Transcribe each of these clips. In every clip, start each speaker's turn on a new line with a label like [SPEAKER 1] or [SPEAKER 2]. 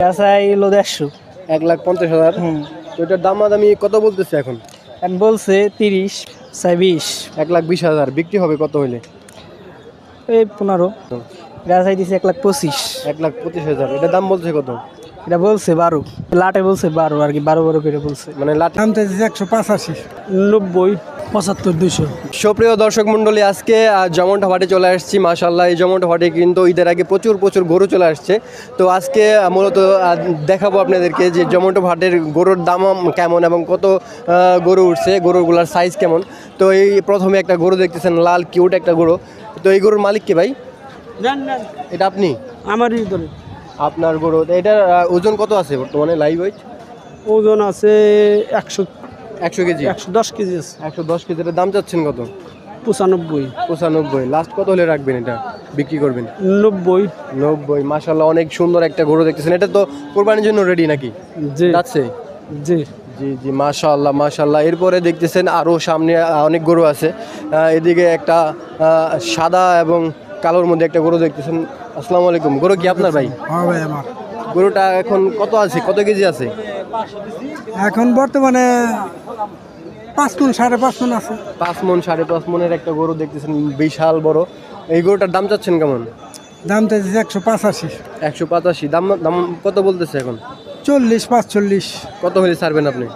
[SPEAKER 1] চাই হলো দেড়শো
[SPEAKER 2] এক লাখ পঞ্চাশ হাজার।
[SPEAKER 1] হুম।
[SPEAKER 2] তো এটার দাম আমি কত বলতেছে এখন?
[SPEAKER 1] এখন বলছে তিরিশ চাই বিশ।
[SPEAKER 2] এক লাখ বিশ হাজার। বিক্রি হবে কত হইলে?
[SPEAKER 1] এই পনেরো। এটা চাই দিছে এক লাখ পঁচিশ।
[SPEAKER 2] এক লাখ পঁচিশ হাজার। এটার দাম বলছে কত?
[SPEAKER 1] এটা বলছে বারো। লাটে বলছে বারো আর কি বারো বারো করে বলছে।
[SPEAKER 2] মানে লাঠি
[SPEAKER 1] দাম চাইছে একশো পঁচাশি। নব্বই। পঁচাত্তর দুশো
[SPEAKER 2] সুপ্রিয় দর্শক মণ্ডলী আজকে জমন্ট হাটে চলে আসছি মাশাল্লাহ এই জমন্ট হাটে কিন্তু ঈদের আগে প্রচুর প্রচুর গরু চলে আসছে। তো আজকে মূলত দেখাবো আপনাদেরকে যে জমন্ট হাটের গরুর দাম কেমন এবং কত গরু উঠছে গরুগুলার সাইজ কেমন। তো এই প্রথমে একটা গরু দেখতেছেন লাল কিউট একটা গরু। তো এই গরুর মালিক কে ভাই? এটা আপনি?
[SPEAKER 1] আমারই ধরে
[SPEAKER 2] আপনার গরু। তো এটার ওজন কত আছে বর্তমানে লাইভ ওয়েট
[SPEAKER 1] ওজন আছে একশো
[SPEAKER 2] একশো কেজি?
[SPEAKER 1] একশো দশ কেজি আছে।
[SPEAKER 2] একশো দশ কেজির দাম চাচ্ছেন কত?
[SPEAKER 1] পঁচানব্বই।
[SPEAKER 2] পঁচানব্বই। লাস্ট কত হলে রাখবেন এটা? বিক্রি করবেন?
[SPEAKER 1] নব্বই।
[SPEAKER 2] নব্বই। মাসাল্লাহ অনেক সুন্দর একটা গরু দেখতেছেন। এটা তো কোরবানির জন্য রেডি নাকি?
[SPEAKER 1] জি।
[SPEAKER 2] যাচ্ছে?
[SPEAKER 1] জি।
[SPEAKER 2] জি জি মাশাল্লাহ মাশাল্লাহ এরপরে দেখতেছেন আরও সামনে অনেক গরু আছে। এদিকে একটা সাদা এবং কালোর মধ্যে একটা গরু দেখতেছেন। আসসালামু আলাইকুম। গরু কি আপনার ভাই?
[SPEAKER 1] হ্যাঁ ভাই আমার।
[SPEAKER 2] গরুটা এখন কত আছে? কত কেজি আছে?
[SPEAKER 1] এখন বর্তমানে পাঁচ মন সাড়ে পাঁচ মন আছে।
[SPEAKER 2] পাঁচ মন সাড়ে পাঁচ মনের একটা গরু দেখতেছেন বিশাল বড়। এই গরুটার দাম চাচ্ছেন কেমন?
[SPEAKER 1] দাম চাইছে একশো পাঁচাশি।
[SPEAKER 2] একশো পাঁচাশি। দাম দাম কত বলতেছে এখন?
[SPEAKER 1] চল্লিশ পাঁচ চল্লিশ
[SPEAKER 2] কত হলে ছাড়বেন আপনি?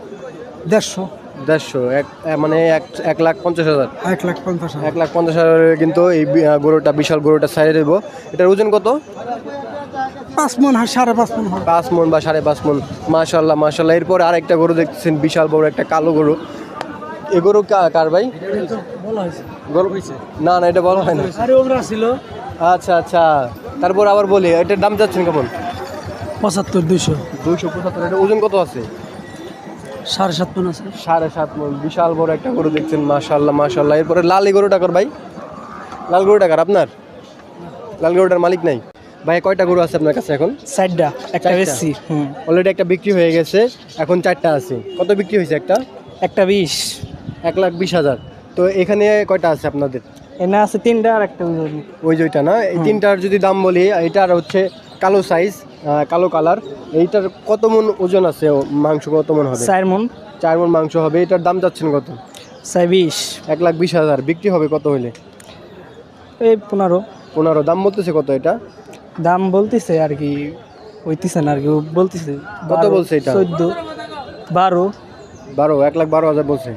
[SPEAKER 1] দেড়শো।
[SPEAKER 2] দেড়শো এক মানে এক এক লাখ পঞ্চাশ হাজার।
[SPEAKER 1] এক লাখ পঞ্চাশ
[SPEAKER 2] এক লাখ পঞ্চাশ হাজারের কিন্তু এই গরুটা বিশাল গরুটা সাইডে দেবো। এটার ওজন কত?
[SPEAKER 1] পাঁচ মন সাড়ে পাঁচ মন
[SPEAKER 2] পাঁচ মন বা সাড়ে পাঁচ মন। মাশাল্লাহ মাশাল্লাহ এরপরে আরেকটা গরু দেখতেছেন বিশাল বড় একটা কালো গরু। এ গরু কার ভাই? না না এটা বলা হয় না।
[SPEAKER 1] ছিল।
[SPEAKER 2] আচ্ছা আচ্ছা। তারপর আবার বলি এটার দাম যাচ্ছেন কেমন?
[SPEAKER 1] পঁচাত্তর দুইশো।
[SPEAKER 2] দুইশো পঁচাত্তর এটা ওজন কত আছে?
[SPEAKER 1] সাড়ে সাত মন আছে।
[SPEAKER 2] সাড়ে সাত মন বিশাল বড় একটা গরু দেখছেন মাশাল্লাহ মাশাল্লাহ। এরপরে লাল এই গরুটা কর ভাই? লাল গরুটা কার আপনার? লাল গরুটার মালিক নাই। ভাই কয়টা গরু আছে আপনার কাছে এখন?
[SPEAKER 1] সাইডটা একটা
[SPEAKER 2] চারটা?
[SPEAKER 1] বেশি
[SPEAKER 2] অলরেডি একটা বিক্রি হয়ে গেছে এখন চারটা আছে। কত বিক্রি হয়েছে একটা?
[SPEAKER 1] একটা বিশ।
[SPEAKER 2] এক লাখ বিশ হাজার। তো এখানে কয়টা আছে আপনাদের?
[SPEAKER 1] এনে আছে তিনটা আর একটা
[SPEAKER 2] ওই যে ওইটা না? এই তিনটার যদি দাম বলি এটার হচ্ছে কালো সাইজ কালো কালার এইটার কত মন ওজন আছে মাংস? কত মন হবে?
[SPEAKER 1] চার মন।
[SPEAKER 2] চার মন মাংস হবে। এটার দাম যাচ্ছেন কত?
[SPEAKER 1] চাই বিশ।
[SPEAKER 2] এক লাখ বিশ হাজার। বিক্রি হবে কত হইলে?
[SPEAKER 1] এই পনেরো।
[SPEAKER 2] পনেরো। দাম বলতেছে কত এটা?
[SPEAKER 1] দাম বলতেছে আর কি হইতেছে না আর কি বলতেছে
[SPEAKER 2] কত বলছে এটা?
[SPEAKER 1] চোদ্দ বারো।
[SPEAKER 2] বারো এক লাখ বারো হাজার বলছে।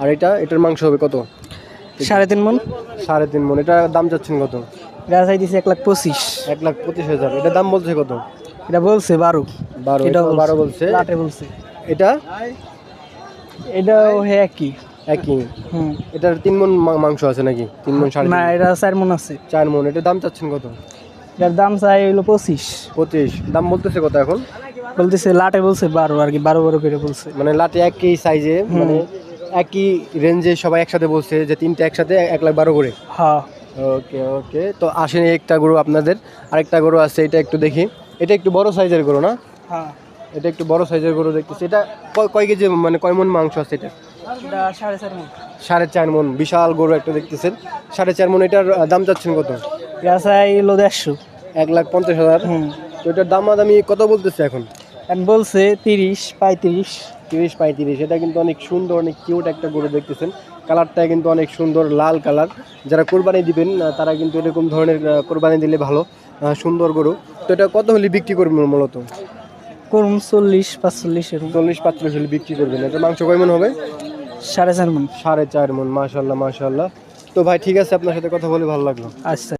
[SPEAKER 2] আর এটা এটার মাংস হবে কত?
[SPEAKER 1] সাড়ে তিন মন।
[SPEAKER 2] সাড়ে তিন মন। এটা দাম যাচ্ছেন কত?
[SPEAKER 1] এটা চাইতেছে এক লাখ পঁচিশ।
[SPEAKER 2] এক লাখ পঁচিশ হাজার। এটার দাম বলছে কত?
[SPEAKER 1] এটা বলছে বারো।
[SPEAKER 2] বারো
[SPEAKER 1] এটাও
[SPEAKER 2] বারো বলছে।
[SPEAKER 1] লাটে বলছে।
[SPEAKER 2] এটা?
[SPEAKER 1] এটাও হ্যাঁ একই।
[SPEAKER 2] একই।
[SPEAKER 1] হুম।
[SPEAKER 2] এটার তিন মন মাংস আছে নাকি? তিন মন সাড়ে
[SPEAKER 1] না এটা চার মন আছে।
[SPEAKER 2] চার মন এটার দাম চাচ্ছেন কত?
[SPEAKER 1] এটার দাম চাই হইল পঁচিশ।
[SPEAKER 2] পঁচিশ। দাম বলতেছে কত এখন?
[SPEAKER 1] বলতেছে লাটে বলছে বারো আর কি বারো বারো করে বলছে।
[SPEAKER 2] মানে লাটে একই সাইজে মানে একই রেঞ্জে সবাই একসাথে বলছে যে তিনটে একসাথে এক লাখ বারো করে।
[SPEAKER 1] হ্যাঁ।
[SPEAKER 2] ওকে ওকে তো আসেন একটা গরু আপনাদের। আরেকটা গরু আছে এটা একটু দেখি। এটা একটু বড় সাইজের গরু না?
[SPEAKER 1] হ্যাঁ।
[SPEAKER 2] এটা একটু বড় সাইজের গরু দেখতেছি। এটা কয়- কেজি মানে কয় মন মাংস আছে এটা?
[SPEAKER 1] সাড়ে চার মন।
[SPEAKER 2] বিশাল গরু একটা দেখতেছেন। সাড়ে চার মন এটার দাম চাচ্ছেন কত?
[SPEAKER 1] চাই দেড়শো।
[SPEAKER 2] এক লাখ পঞ্চাশ হাজার। তো এটার দাম আমি কত বলতেছে এখন?
[SPEAKER 1] এখন বলছে তিরিশ পঁয়ত্রিশ।
[SPEAKER 2] তিরিশ পঁয়ত্রিশ। এটা কিন্তু অনেক সুন্দর অনেক কিউট একটা গরু দেখতেছেন। কালারটা কিন্তু অনেক সুন্দর লাল কালার। যারা কোরবানি দিবেন তারা কিন্তু এরকম ধরনের কোরবানি দিলে ভালো সুন্দর গরু। তো এটা কত হলে বিক্রি করবেন মূলত?
[SPEAKER 1] করুন চল্লিশ পাঁচচল্লিশ
[SPEAKER 2] চল্লিশ পাঁচচল্লিশ হলে বিক্রি করবেন। এটা মাংস কয় মন হবে?
[SPEAKER 1] সাড়ে চার মন।
[SPEAKER 2] সাড়ে চার মন মাশাল্লাহ মাশাল্লাহ তো ভাই ঠিক আছে আপনার সাথে কথা বলে ভালো লাগল।
[SPEAKER 1] আচ্ছা।